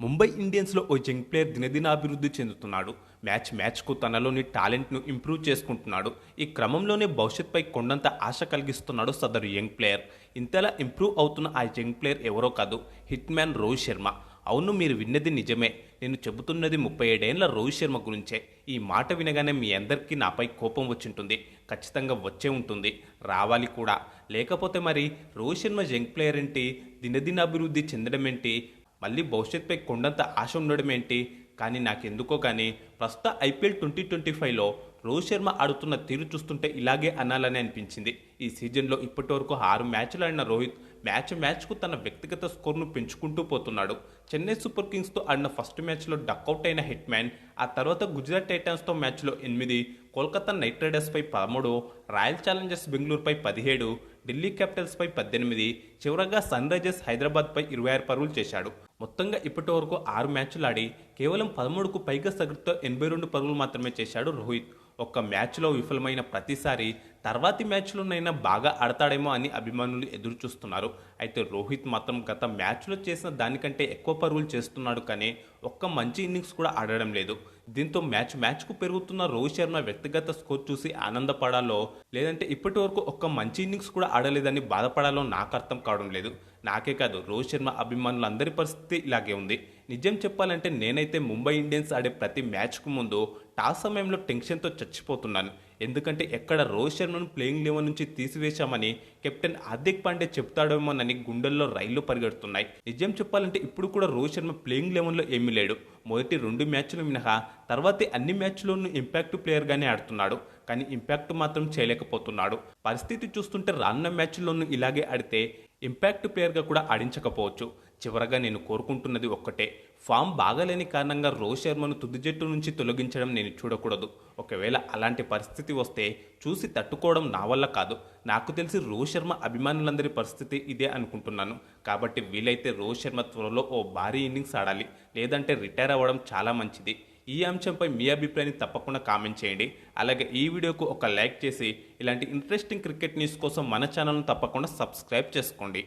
ముంబై ఇండియన్స్లో ఓ young player దినదినాభివృద్ధి చెందుతున్నాడు. మ్యాచ్ మ్యాచ్కు తనలోని టాలెంట్ను ఇంప్రూవ్ చేసుకుంటున్నాడు. ఈ క్రమంలోనే భవిష్యత్పై కొండంత ఆశ కలిగిస్తున్నాడు సదరు యంగ్ ప్లేయర్. ఇంతలా ఇంప్రూవ్ అవుతున్న ఆ యంగ్ ప్లేయర్ ఎవరో కాదు హిట్ మ్యాన్ రోహిత్ శర్మ. అవును మీరు విన్నది నిజమే. నేను చెబుతున్నది ముప్పై ఏడేళ్ళ రోహిత్ శర్మ గురించే. ఈ మాట వినగానే మీ అందరికీ నాపై కోపం వచ్చింటుంది. ఖచ్చితంగా వచ్చే ఉంటుంది. రావాలి కూడా. లేకపోతే మరి రోహిత్ శర్మ యంగ్ ప్లేయర్ ఏంటి? దినదినాభివృద్ధి చెందడం ఏంటి మళ్ళీ భవిష్యత్పై కొండంత ఆశ ఉండడం ఏంటి? కానీ నాకెందుకో కానీ ప్రస్తుత ఐపీఎల్ ట్వంటీ ట్వంటీ ఫైవ్లో రోహిత్ శర్మ ఆడుతున్న తీరు చూస్తుంటే ఇలాగే అనాలని అనిపించింది. ఈ సీజన్లో ఇప్పటివరకు ఆరు మ్యాచ్లు ఆడిన రోహిత్ మ్యాచ్ మ్యాచ్కు తన వ్యక్తిగత స్కోర్ను పెంచుకుంటూ పోతున్నాడు. చెన్నై సూపర్ కింగ్స్తో ఆడిన ఫస్ట్ మ్యాచ్లో డక్అవుట్ అయిన హిట్ మ్యాన్ ఆ తర్వాత గుజరాత్ టైటాన్స్తో మ్యాచ్లో ఎనిమిది కోల్కతా నైట్ రైడర్స్పై పదమూడు రాయల్ ఛాలెంజర్స్ బెంగళూరుపై పదిహేడు ఢిల్లీ క్యాపిటల్స్పై పద్దెనిమిది చివరగా సన్ రైజర్స్ హైదరాబాద్పై ఇరవై ఆరు పరుగులు చేశాడు. మొత్తంగా ఇప్పటి వరకు ఆరు మ్యాచ్లు ఆడి కేవలం పదమూడుకు పైగా సగటుతో ఎనభై రెండు పరుగులు మాత్రమే చేశాడు రోహిత్. ఒక్క మ్యాచ్లో విఫలమైన ప్రతిసారి తర్వాతి మ్యాచ్లోనైనా బాగా ఆడతాడేమో అని అభిమానులు ఎదురు చూస్తున్నారు అయితే రోహిత్ మాత్రం గత మ్యాచ్లో చేసిన దానికంటే ఎక్కువ పరుగులు చేస్తున్నాడు కానీ ఒక్క మంచి ఇన్నింగ్స్ కూడా ఆడడం లేదు. దీంతో మ్యాచ్ మ్యాచ్కు పెరుగుతున్న రోహిత్ శర్మ వ్యక్తిగత స్కోర్ చూసి ఆనందపడాలో లేదంటే ఇప్పటి వరకు ఒక్క మంచి ఇన్నింగ్స్ కూడా ఆడలేదని బాధపడాలో నాకు అర్థం కావడం లేదు. నాకే కాదు రోహిత్ శర్మ అభిమానులందరి పరిస్థితి ఇలాగే ఉంది. నిజం చెప్పాలంటే నేనైతే ముంబై ఇండియన్స్ ఆడే ప్రతి మ్యాచ్కు ముందు టాస్ సమయంలో టెన్షన్తో చచ్చిపోతున్నాను. ఎందుకంటే ఎక్కడ రోహిత్ శర్మను ప్లేయింగ్ లెవెన్ నుంచి తీసివేశామని కెప్టెన్ హార్దిక్ పాండే చెప్తాడేమోనని గుండెల్లో రైళ్ళు పరిగెడుతున్నాయి. నిజం చెప్పాలంటే ఇప్పుడు కూడా రోహిత్ శర్మ ప్లేయింగ్ లెవెన్లో ఏమీ లేడు. మొదటి రెండు మ్యాచ్లు మినహా తర్వాత అన్ని మ్యాచ్లోనూ ఇంపాక్ట్ ప్లేయర్గానే ఆడుతున్నాడు. కానీ ఇంపాక్ట్ మాత్రం చేయలేకపోతున్నాడు. పరిస్థితి చూస్తుంటే రానున్న మ్యాచ్లోనూ ఇలాగే ఆడితే ఇంపాక్ట్ ప్లేయర్గా కూడా ఆడించకపోవచ్చు. చివరగా నేను కోరుకుంటున్నది ఒక్కటే. ఫామ్ బాగాలేని కారణంగా రోహిత్ శర్మను తుది జట్టు నుంచి తొలగించడం నేను చూడకూడదు. ఒకవేళ అలాంటి పరిస్థితి వస్తే చూసి తట్టుకోవడం నా వల్ల కాదు. నాకు తెలిసి రోహిత్ శర్మ అభిమానులందరి పరిస్థితి ఇదే అనుకుంటున్నాను. కాబట్టి వీలైతే రోహిత్ శర్మ త్వరలో ఓ భారీ ఇన్నింగ్స్ ఆడాలి. లేదంటే రిటైర్ అవ్వడం చాలా మంచిది. ఈ అంశంపై మీ అభిప్రాయాన్ని తప్పకుండా కామెంట్ చేయండి. అలాగే ఈ వీడియోకు ఒక లైక్ చేసి ఇలాంటి ఇంట్రెస్టింగ్ క్రికెట్ న్యూస్ కోసం మన ఛానల్ను తప్పకుండా సబ్స్క్రైబ్ చేసుకోండి.